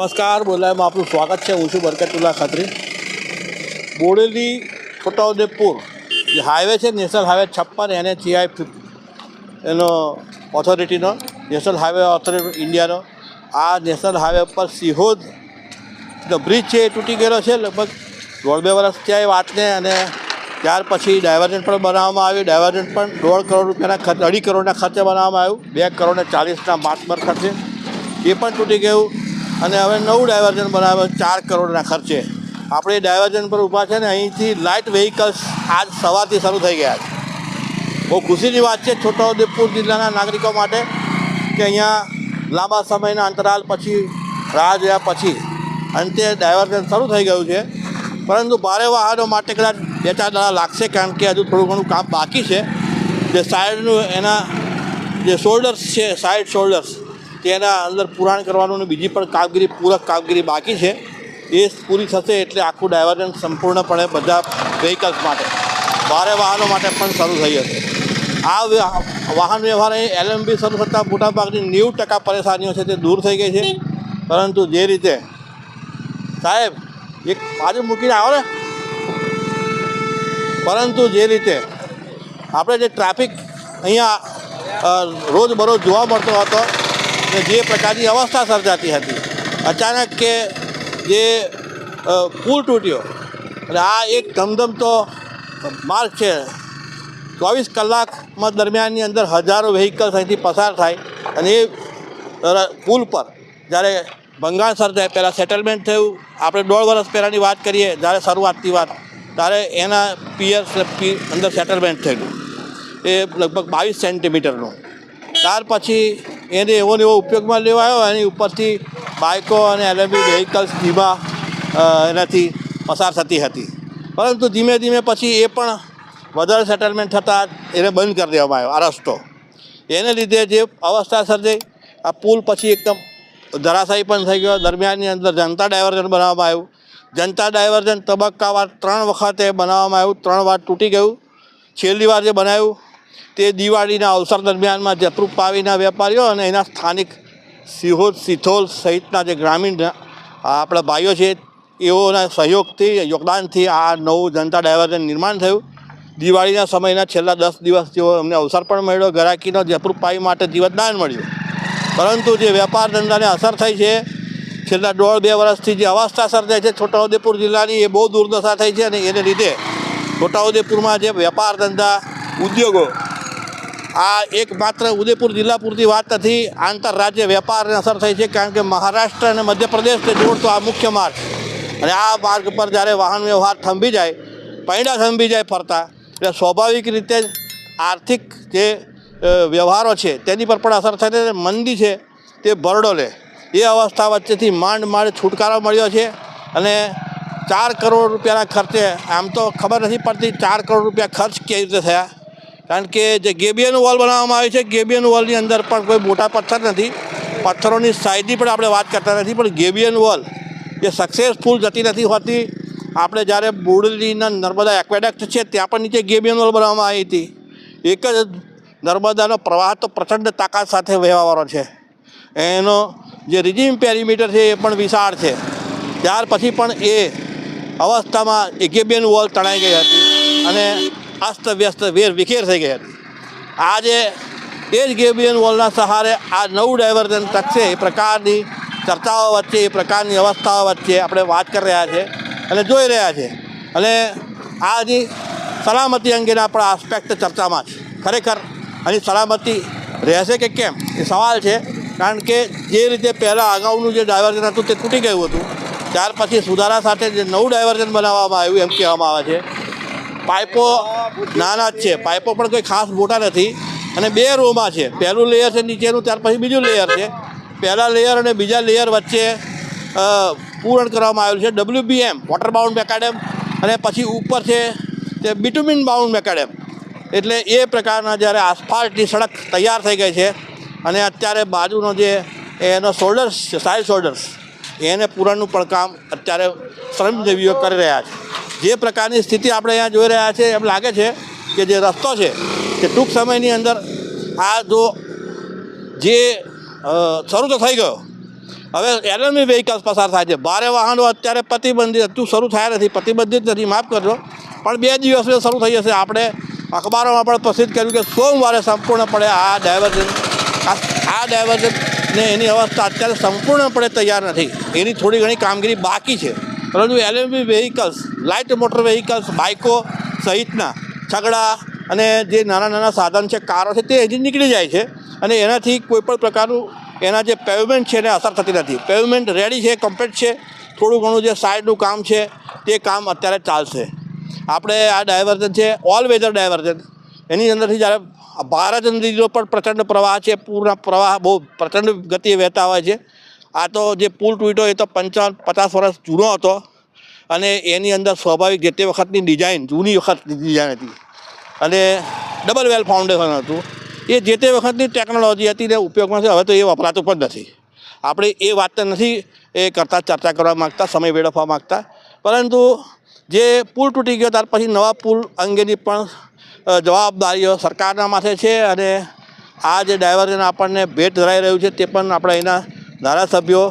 નમસ્કાર બોલાયમાં આપનું સ્વાગત છે. હું છું બરકતુલ્લા ખત્રી. બોડેલી, છોટાઉદેપુર, જે હાઈવે છે નેશનલ હાઈવે છપ્પન, એને જીઆઈ એનો ઓથોરિટીનો નેશનલ હાઈવે ઓથોરિટી ઇન્ડિયાનો આ નેશનલ હાઈવે પર સિહોદ જે બ્રિજ છે, એ તૂટી ગયેલો છે, લગભગ દોઢ બે વર્ષ થયા એ વાતને, અને ત્યાર પછી ડાયવર્જન પણ બનાવવામાં આવ્યું. ડાયવર્જન પણ દોઢ કરોડ રૂપિયાના ખર્ચ, અઢી કરોડના ખર્ચે બનાવવામાં આવ્યું. બે કરોડને ચાલીસના માર્ચ પર ખર્ચે. એ પણ તૂટી ગયું. અને હવે નવું ડાયવર્જન બનાવ્યું ચાર કરોડના ખર્ચે. આપણે ડાયવર્ઝન પર ઊભા છે ને, અહીંથી લાઇટ વેહિકલ્સ આજ સવારથી શરૂ થઈ ગયા છે. બહુ ખુશીની વાત છે છોટાઉદેપુર જિલ્લાના નાગરિકો માટે કે અહીંયા લાંબા સમયના અંતરાલ પછી, રાહ જોયા પછી અંતે ડાયવર્જન શરૂ થઈ ગયું છે. પરંતુ ભારે વાહનો માટે કદાચ બે ચાર દાડા લાગશે કારણ કે હજુ થોડું ઘણું કામ બાકી છે. જે સાઈડનું એના જે શોલ્ડર્સ છે સાઈડ શોલ્ડર્સ તેના અંદર પુરાણ કરવાનું અને બીજી પણ કામગીરી, પૂરક કામગીરી બાકી છે. એ પૂરી થશે એટલે આખું ડાયવર્જન સંપૂર્ણપણે બધા વ્હીકલ્સ માટે, ભારે વાહનો માટે પણ શરૂ થઈ હશે. આ વાહન વ્યવહાર અહીં એલએમબી શરૂ થતાં મોટાભાગની નેવું ટકા પરેશાનીઓ છે તે દૂર થઈ ગઈ છે. પરંતુ જે રીતે, સાહેબ, એક બાજુ મૂકીને આવો ને. પરંતુ જે રીતે આપણે જે ટ્રાફિક અહીંયા રોજબરોજ જોવા મળતો હતો કે જે પ્રકારની અવસ્થા સર્જાતી હતી, અચાનક કે જે પુલ તૂટ્યો, અને આ એક ધમધમતો માર્ગ છે. ચોવીસ કલાકમાં દરમિયાનની અંદર હજારો વ્હીકલ્સ અહીંથી પસાર થાય, અને એ પુલ પર જ્યારે ભંગાણ સર્જાય, પહેલાં સેટલમેન્ટ થયું, આપણે દોઢ વર્ષ પહેલાંની વાત કરીએ, જ્યારે શરૂઆતની વાત, ત્યારે એના પિયર્સ પી, અંદર સેટલમેન્ટ થયેલું, એ લગભગ બાવીસ સેન્ટીમીટરનું ત્યાર પછી એને એવો ને એવો ઉપયોગમાં લેવાયો એની ઉપરથી બાઇકો અને એલએમબી વ્હીકલ્સ ધીમા એનાથી પસાર થતી હતી. પરંતુ ધીમે ધીમે પછી એ પણ વધારે સેટલમેન્ટ થતાં એને બંધ કરી દેવામાં આવ્યો, આ રસ્તો. એને લીધે જે અવસ્થા સર્જાઈ, આ પુલ પછી એકદમ ધરાશાયી પણ થઈ ગયો. દરમિયાનની અંદર જનતા ડાયવર્ઝન બનાવવામાં આવ્યું. જનતા ડાયવર્ઝન તબક્કાવાર ત્રણ વખતે બનાવવામાં આવ્યું. ત્રણ વાર તૂટી ગયું. છેલ્લી વાર જે બનાવ્યું તે દિવાળીના અવસર દરમિયાનમાં જતરૂપ પાવીના વેપારીઓ અને એના સ્થાનિક સિહોર સિથોલ સહિતના જે ગ્રામીણ આપણા ભાઈઓ છે, એઓના સહયોગથી, યોગદાનથી આ નવું જનતા ડાયવર્ઝન નિર્માણ થયું. દિવાળીના સમયના છેલ્લા દસ દિવસ જેવો અમને અવસર પણ મળ્યો, ગરાકીનો જયપુર પાઈ માટે જીવતદાન મળ્યું. પરંતુ જે વેપાર ધંધાને અસર થઈ છે, છેલ્લા દોઢ બે વર્ષથી જે અવસ્થા સર્જાય છે, છોટાઉદેપુર જિલ્લાની એ બહુ દુર્દશા થઈ છે અને એને લીધે છોટાઉદેપુરમાં જે વેપાર ધંધા ઉદ્યોગો. આ એકમાત્ર ઉદયપુર જિલ્લા પૂરતી વાત નથી, આંતરરાજ્ય વેપારને અસર થઈ છે, કારણ કે મહારાષ્ટ્ર અને મધ્યપ્રદેશને જોડતો આ મુખ્ય માર્ગ. અને આ માર્ગ પર જ્યારે વાહન વ્યવહાર થંભી જાય, પૈડા થંભી જાય ફરતા, એટલે સ્વાભાવિક રીતે આર્થિક જે વ્યવહારો છે, તેની પર પણ અસર થાય છે મંદી છે, તે ભરડો લે. એ અવસ્થા વચ્ચેથી માંડ માંડ છુટકારો મળ્યો છે, અને ચાર કરોડ રૂપિયાના ખર્ચે, આમ તો ખબર નથી પડતી, ચાર કરોડ રૂપિયા ખર્ચ કેવી રીતે થયા? કારણ કે જે ગેબિયન વોલ બનાવવામાં આવી છે, ગેબિયન વોલની અંદર પણ કોઈ મોટા પથ્થર નથી. પથ્થરોની સાઇઝની પણ આપણે વાત કરતા નથી, પણ ગેબિયન વોલ એ સક્સેસફુલ જતી નથી હોતી. આપણે જ્યારે બોડેલીના નર્મદા એક્વેડક્ટ છે, ત્યાં પણ નીચે ગેબિયન વોલ બનાવવામાં આવી હતી. એક જ નર્મદાનો પ્રવાહ તો પ્રચંડ તાકાત સાથે વહેવાવાળો છે. એનો જે રિઝિમ પેરીમીટર છે, એ પણ વિશાળ છે. ત્યાર પછી પણ એ અવસ્થામાં એ ગેબિયન વોલ તણાઈ ગઈ હતી અને અસ્તવ્યસ્ત વેર વિખેર થઈ હતી આજે એ જ ગેબિયન વોલના સહારે આ નવું ડાયવર્ઝન તકશે એ પ્રકારની ચર્ચાઓ વચ્ચે, એ પ્રકારની અવસ્થાઓ વચ્ચે આપણે વાત કરી રહ્યા છે અને જોઈ રહ્યા છે. અને આની સલામતી અંગેના પણ આસ્પેક્ટ ચર્ચામાં છે. ખરેખર આની સલામતી રહેશે કે કેમ? એ સવાલ છે. કારણ કે જે રીતે પહેલાં અગાઉનું જે ડાયવર્ઝન હતું તે તૂટી ગયું હતું. ત્યાર પછી સુધારા સાથે જે નવું ડાયવર્ઝન બનાવવામાં આવ્યું એમ કહેવામાં આવે છે. પાઇપો નાના જ છે. પાઇપો પણ કોઈ ખાસ મોટા નથી. અને બે રોમાં છે. પહેલું લેયર છે, નીચેનું, ત્યાર પછી બીજું લેયર છે. પહેલાં લેયર અને બીજા લેયર વચ્ચે પૂરણ કરવામાં આવેલું છે. ડબલ્યુબીએમ વોટર બાઉન્ડ મેકાડેમ અને પછી ઉપર છે તે બિટુમિન બાઉન્ડ મેકાડેમ એટલે એ પ્રકારના જ્યારે આસફાલ્ટની સડક તૈયાર થઈ ગઈ છે અને અત્યારે બાજુનો જે એનો શોલ્ડર્સ છે સાઇડ શોલ્ડર્સ એને પૂરણનું પણ કામ અત્યારે શ્રમજીવીઓ કરી રહ્યા છે. જે પ્રકારની સ્થિતિ આપણે અહીંયા જોઈ રહ્યા છે, એમ લાગે છે કે જે રસ્તો છે તે ટૂંક સમયની અંદર આ જો જે શરૂ તો થઈ ગયો. હવે એલએમવી વ્હીકલ્સ પસાર થાય છે. ભારે વાહનો અત્યારે પ્રતિબંધિત, હજુ શરૂ થયા નથી. પ્રતિબંધિત નથી, માફ કરજો. પણ બે દિવસ શરૂ થઈ જશે. આપણે અખબારોમાં પણ પ્રસિદ્ધ કર્યું કે સોમવારે સંપૂર્ણપણે આ ડાયવર્ઝન આ આ ડાયવર્ઝનને એની અવસ્થા અત્યારે સંપૂર્ણપણે તૈયાર નથી. એની થોડી ઘણી કામગીરી બાકી છે. પરંતુ LMV vehicles light motor vehicles બાઇકો સહિતના છગડા અને જે નાના નાના સાધન છે કારો છે, તે અહીંથી નીકળી જાય છે. અને એનાથી કોઈપણ પ્રકારનું એના જે પેવમેન્ટ છે, એને અસર થતી નથી. પેવમેન્ટ રેડી છે કમ્પ્લીટ છે. થોડું ઘણું જે સાઇડનું કામ છે, તે કામ અત્યારે ચાલશે. આપણે આ ડાયવર્ઝન છે ઓલ વેધર ડાયવર્ઝન એની અંદરથી જ્યારે ભારત નદીનો પણ પ્રચંડ પ્રવાહ છે, પૂરના પ્રવાહ બહુ પ્રચંડ ગતિએ વહેતા હોય છે આ તો જે પુલ તૂટ્યો એ તો પંચાવન પચાસ વર્ષ જૂનો હતો. અને એની અંદર સ્વાભાવિક જે તે વખતની ડિઝાઇન જૂની વખતની ડિઝાઇન હતી. અને ડબલ વેલ ફાઉન્ડેશન હતું. એ જે તે વખતની ટેકનોલોજી હતી ને ઉપયોગમાં છે, હવે તો એ વપરાતું પણ નથી. આપણે એ વાત નથી એ કરતાં ચર્ચા કરવા માગતા, સમય વેડફવા માગતા. પરંતુ જે પુલ તૂટી ગયો, ત્યાર પછી નવા પુલ અંગેની પણ જવાબદારીઓ સરકારના માથે છે અને આ જે ડાયવર્ઝન આપણને ભેટ ધરાઈ રહ્યું છે, તે પણ આપણે અહીંના ધારાસભ્યો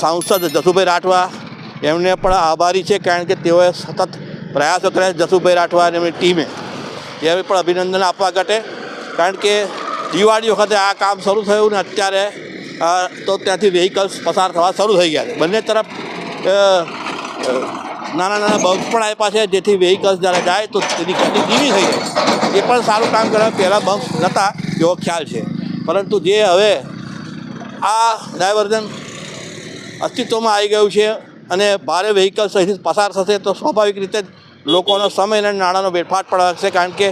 સાંસદ જસુભાઈ રાઠવા, એમને પણ આભારી છે કારણ કે તેઓએ સતત પ્રયાસો કર્યા છે જસુભાઈ રાઠવા અને એમની ટીમે. એ પણ અભિનંદન આપવા ઘટે. કારણ કે દિવાળી વખતે આ કામ શરૂ થયું ને અત્યારે તો ત્યાંથી વેહિકલ્સ પસાર થવા શરૂ થઈ ગયા છે. બંને તરફ નાના નાના બમ્પ પણ આપ્યા છે. જેથી વેહિકલ્સ જ્યારે જાય તો તેની ગતિ ધીમી થઈ જાય. એ પણ સારું કામ કરવા પહેલાં બમ્પ નહોતા એવો ખ્યાલ છે. પરંતુ જે હવે આ ડાયવર્ઝન અસ્તિત્વમાં આવી ગયું છે અને ભારે વ્હીકલ્સ અહીંથી પસાર થશે તો સ્વાભાવિક રીતે લોકોનો સમય અને નાણાંનો વેડફાટ પણ હશે. કારણ કે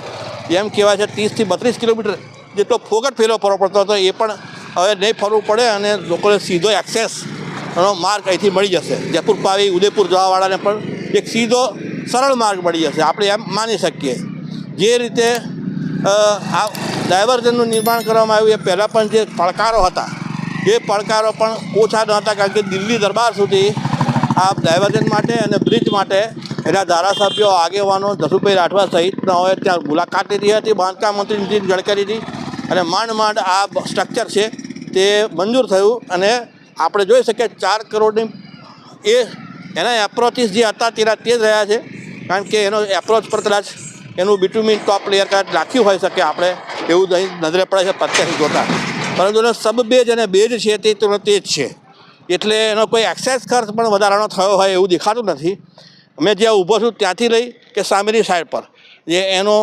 એમ કહેવાય છે ત્રીસથી બત્રીસ કિલોમીટર જેટલો ફોગટ ફેરવો ફરવો પડતો હતો, એ પણ હવે નહીં ફરવું પડે અને લોકોને સીધો એક્સેસનો માર્ગ અહીંથી મળી જશે. જયપુર પાવી, ઉદયપુર જવાવાળાને પણ એક સીધો સરળ માર્ગ મળી જશે. આપણે એમ માની શકીએ. જે રીતે આ ડાયવર્ઝનનું નિર્માણ કરવામાં આવ્યું એ પહેલાં પણ જે પડકારો હતા એ પડકારો પણ ઓછા ન હતા કારણ કે દિલ્હી દરબાર સુધી આ ડાયવર્જન માટે અને બ્રિજ માટે એના ધારાસભ્યો, આગેવાનો, જસુભાઈ રાઠવા સહિતનાઓએ ત્યાં મુલાકાત લીધી હતી, બાંધકામ મંત્રી નીતિન ગડકરીની અને માંડ માંડ આ સ્ટ્રક્ચર છે તે મંજૂર થયું અને આપણે જોઈ શકીએ ચાર કરોડની એ એના એપ્રોચીસ જે હતા તેના તે જ રહ્યા છે. કારણ કે એનો એપ્રોચ પર કદાચ એનું બિટુમિન ટોપ લેયર કદાચ રાખ્યું હોઈ શકે આપણે, એવું નજરે પડે છે પ્રત્યક્ષ જોતા. પરંતુ એનો સબ બેજ અને બેજ છે તે તો તે જ છે. એટલે એનો કોઈ એક્સેસ ખર્ચ પણ વધારાનો થયો હોય એવું દેખાતું નથી. મેં જ્યાં ઊભો છું ત્યાંથી લઈ કે સામેની સાઈડ પર. જે એનો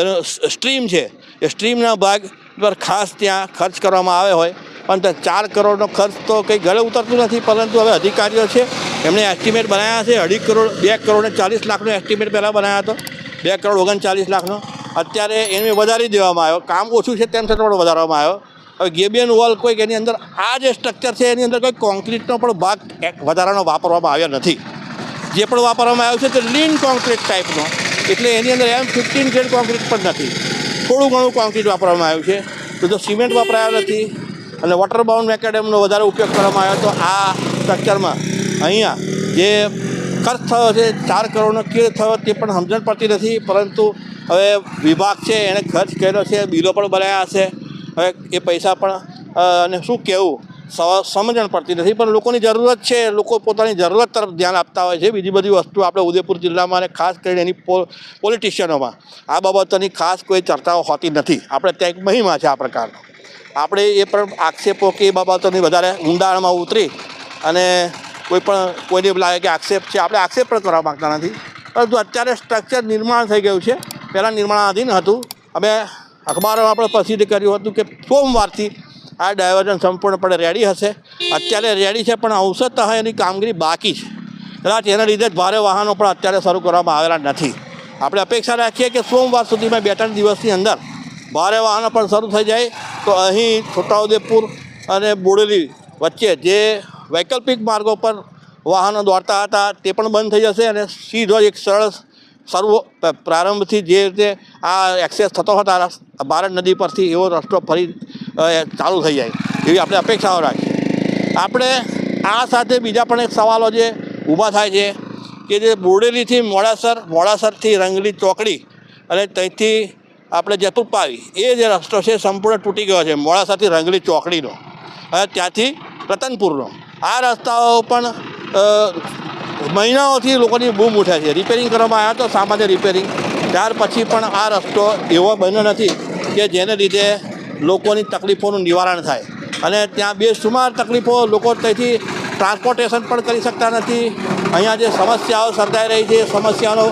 એનો સ્ટ્રીમ છે, એ સ્ટ્રીમના ભાગ પર ખાસ ત્યાં ખર્ચ કરવામાં આવે હોય. પણ તે ચાર કરોડનો ખર્ચ તો કંઈ ગળે ઉતરતું નથી, પરંતુ હવે અધિકારીઓ છે, એમણે એસ્ટિમેટ બનાવ્યા છે. અઢી કરોડ, બે કરોડ ચાલીસ લાખનો એસ્ટિમેટ પહેલાં બનાવ્યો હતો. બે કરોડ ઓગણચાલીસ લાખનો. અત્યારે એને વધારી દેવામાં આવ્યો. કામ ઓછું છે તેમ છતાં પણ વધારવામાં આવ્યો. ગેબિયન વોલ કોઈક એની અંદર, આ જે સ્ટ્રક્ચર છે એની અંદર કોઈ કોન્ક્રીટનો પણ ભાગ વધારાનો વાપરવામાં આવ્યો નથી. જે પણ વાપરવામાં આવ્યું છે તે લીન કોન્ક્રીટ ટાઈપનો એટલે એની અંદર એમ ફિફ્ટીન ગ્રેડ કોન્ક્રીટ પણ નથી. થોડું ઘણું કોન્ક્રીટ વાપરવામાં આવ્યું છે. તો જો સિમેન્ટ વપરાયો નથી અને વોટર બાઉન્ડ મેકેડમનો વધારે ઉપયોગ કરવામાં આવ્યો તો આ સ્ટ્રક્ચરમાં અહીંયા જે ખર્ચ થયો છે, ચાર કરોડનો કેર થયો તે પણ સમજણ પડતી નથી. પરંતુ હવે વિભાગ છે એણે ખર્ચ કર્યો છે, બિલો પણ બનાવ્યા હશે. હવે એ પૈસા પણ અને શું કહેવું? સમજણ પડતી નથી, પણ લોકોની જરૂરત છે, લોકો પોતાની જરૂરત તરફ ધ્યાન આપતા હોય છે. બીજી બધી વસ્તુ આપણે ઉદયપુર જિલ્લામાં અને ખાસ કરીને એની પોલિટિશિયનોમાં, આ બાબતોની ખાસ કોઈ ચર્ચાઓ હોતી નથી. આપણે ત્યાં એક મહિમા છે આ પ્રકારનો. આપણે એ પણ આક્ષેપો કે એ બાબતોની વધારે ઊંડાણમાં ઉતરી અને કોઈ પણ, કોઈને લાગે કે આક્ષેપ છે, આપણે આક્ષેપ પણ કરવા માગતા નથી. પરંતુ અત્યારે સ્ટ્રક્ચર નિર્માણ થઈ ગયું છે. પહેલાં નિર્માણાધીન હતું. અમે અખબારોમાં પણ પ્રસિદ્ધ કર્યું હતું કે સોમવારથી આ ડાયવર્ઝન સંપૂર્ણપણે રેડી હશે. અત્યારે રેડી છે, પણ અંશતઃ એની કામગીરી બાકી છે. કદાચ એના લીધે જ ભારે વાહનો પણ અત્યારે શરૂ કરવામાં આવેલા નથી. આપણે અપેક્ષા રાખીએ કે સોમવાર સુધીમાં બે ત્રણ દિવસની અંદર ભારે વાહનો પણ શરૂ થઈ જાય. તો અહીં છોટાઉદેપુર અને બોડેલી વચ્ચે જે વૈકલ્પિક માર્ગો પર વાહનો દોડતા હતા, તે પણ બંધ થઈ જશે અને સીધો એક સરળ સર્વ પ્રારંભથી જે રીતે આ એક્સેસ થતો હતો ભારત નદી પરથી એવો રસ્તો ફરી ચાલુ થઈ જાય. એવી આપણે અપેક્ષાઓ રાખીએ. આપણે આ સાથે બીજા પણ એક સવાલો જે ઊભા થાય છે કે જે બોડેલીથી મોડાસર, મોડાસરથી રંગલી ચોકડી અને ત્યાંથી આપણે જયપુર પાવી, એ જે રસ્તો છે સંપૂર્ણ તૂટી ગયો છે, મોડાસરથી રંગલી ચોકડીનો. અને ત્યાંથી રતનપુરનો. આ રસ્તાઓ પણ મહિનાઓથી લોકોની બૂમ ઉઠે છે. રિપેરિંગ કરવામાં આવ્યા તો સામાન્ય રિપેરિંગ ત્યાર પછી પણ આ રસ્તો એવો બન્યો નથી કે જેને લીધે લોકોની તકલીફોનું નિવારણ થાય. અને ત્યાં બેસુમાર તકલીફો લોકો ત્યાંથી ટ્રાન્સપોર્ટેશન પણ કરી શકતા નથી. અહીંયા જે સમસ્યાઓ સર્જાઈ રહી છે સમસ્યાનો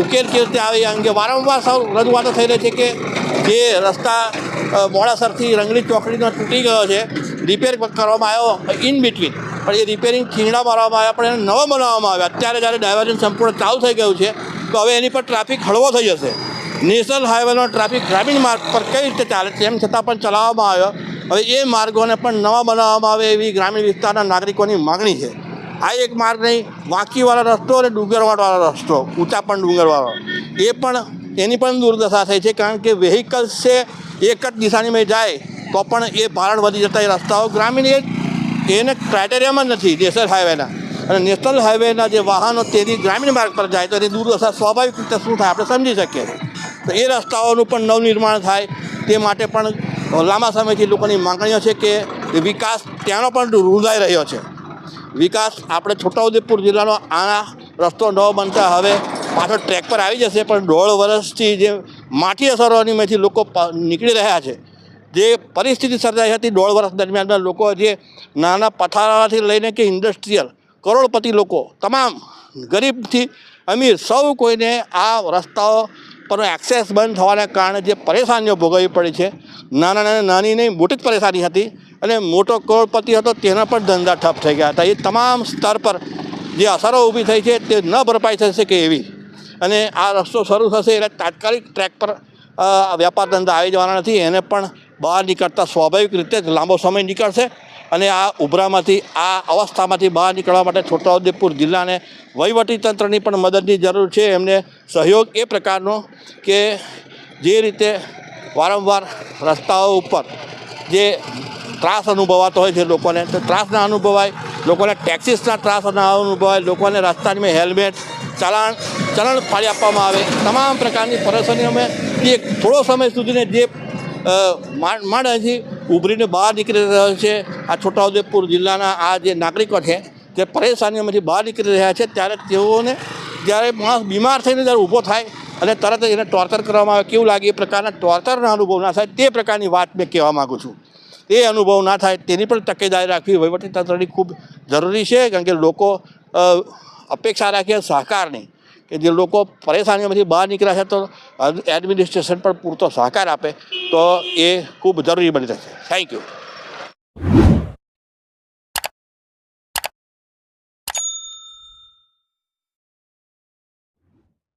ઉકેલ કેવી રીતે આવે અંગે વારંવાર સૌ રજૂઆતો થઈ રહી છે કે જે રસ્તા મોડાસરથી રંગલી ચોકડીનો તૂટી ગયો છે રિપેર કરવામાં આવ્યો ઇન બિટવીન પણ એ રિપેરિંગ ખીંગડા મારવામાં આવ્યા, પણ એને નવા બનાવવામાં આવ્યા. અત્યારે જ્યારે ડાયવર્ઝન સંપૂર્ણ ચાલુ થઈ ગયું છે, તો હવે એની પર ટ્રાફિક હળવો થઈ જશે. નેશનલ હાઈવેનો ટ્રાફિક ગ્રામીણ માર્ગ પર કઈ રીતે ચાલે તેમ છતાં પણ ચલાવવામાં આવ્યો. હવે એ માર્ગોને પણ નવા બનાવવામાં આવે એવી ગ્રામીણ વિસ્તારના નાગરિકોની માગણી છે. આ એક માર્ગ નહીં, વાંકીવાળો રસ્તો અને ડુંગરવાળો રસ્તો, ઊંચા પણ ડુંગરવાળો. એ પણ, એની પણ દુર્દશા થઈ છે, કારણ કે વેહિકલ્સ છે, એક જ દિશાની મેં જાય, તો પણ એ ભારણ વધી જતા એ રસ્તાઓ ગ્રામીણ એ એને ક્રાઇટેરિયામાં નથી, નેશનલ હાઈવેના અને નેશનલ હાઈવેના જે વાહનો તેની ગ્રામીણ માર્ગ પર જાય તો એની દુર્દશા સ્વાભાવિક રીતે શું થાય, આપણે સમજી શકીએ. તો એ રસ્તાઓનું પણ નવનિર્માણ થાય. તે માટે પણ લાંબા સમયથી લોકોની માંગણીઓ છે કે વિકાસ ત્યાંનો પણ રૂંધાઈ રહ્યો છે. વિકાસ આપણે છોટાઉદેપુર જિલ્લાનો આ રસ્તો ન બનતા હવે પાછો ટ્રેક પર આવી જશે, પણ દોઢ વર્ષથી જે માટી અસરોની મેથી લોકો નીકળી રહ્યા છે જે પરિસ્થિતિ સર્જાઈ હતી દોઢ વર્ષ દરમિયાનમાં લોકો જે નાના પથારાથી લઈને કે ઇન્ડસ્ટ્રીયલ કરોડપતિ લોકો, તમામ ગરીબથી અમીર સૌ કોઈને આ રસ્તાઓ પરનો એક્સેસ બંધ થવાના કારણે જે પરેશાનીઓ ભોગવવી પડી છે, નાના નાના નાની નહીં, મોટી જ પરેશાની હતી અને મોટો કરોડપતિ હતો તેના પણ ધંધા ઠપ થઈ ગયા હતા. એ તમામ સ્તર પર જે અસરો ઊભી થઈ છે તે ન ભરપાઈ થશે કે એવી. અને આ રસ્તો શરૂ થશે એટલે તાત્કાલિક ટ્રેક પર વેપાર ધંધા આવી જવાના નથી. એને પણ બહાર નીકળતા સ્વાભાવિક રીતે લાંબો સમય નીકળશે અને આ ઉભરામાંથી, આ અવસ્થામાંથી બહાર નીકળવા માટે છોટાઉદેપુર જિલ્લાને વહીવટીતંત્રની પણ મદદની જરૂર છે. એમને સહયોગ એ પ્રકારનો કે જે રીતે વારંવાર રસ્તાઓ ઉપર જે ત્રાસ અનુભવાતો હોય છે લોકોને, તો ત્રાસ ના અનુભવાય, લોકોને ટેક્સીસના ત્રાસ ના અનુભવાય, લોકોને રસ્તાની હેલ્મેટ, ચલાણ, ચલણ ફાળી આપવામાં આવે, તમામ પ્રકારની પરેશાની અમે એક થોડો સમય સુધીને જે માંડ માંડ અહીંથી ઉભરીને બહાર નીકળી રહ્યો છે. આ છોટાઉદેપુર જિલ્લાના આ જે નાગરિકો છે, જે પરેશાનીઓમાંથી બહાર નીકળી રહ્યા છે, ત્યારે તેઓને જ્યારે માણસ બીમાર થઈને જ્યારે ઊભો થાય અને તરત એને ટોર્ચર કરવામાં આવે, કેવું લાગે એ પ્રકારના ટોર્ચરના અનુભવ ના થાય તે પ્રકારની વાત મેં કહેવા માગું છું. એ અનુભવ ના થાય તેની પણ તકેદારી રાખવી વહીવટીતંત્રની ખૂબ જરૂરી છે, કારણ કે લોકો અપેક્ષા રાખે સહકારની. કે જે લોકો પરેશાનીઓમાંથી બહાર નીકળ્યા છે, તો એડમિનિસ્ટ્રેશન પણ પૂરતો સહકાર આપે, તો એ ખૂબ જરૂરી બની જશે. Thank you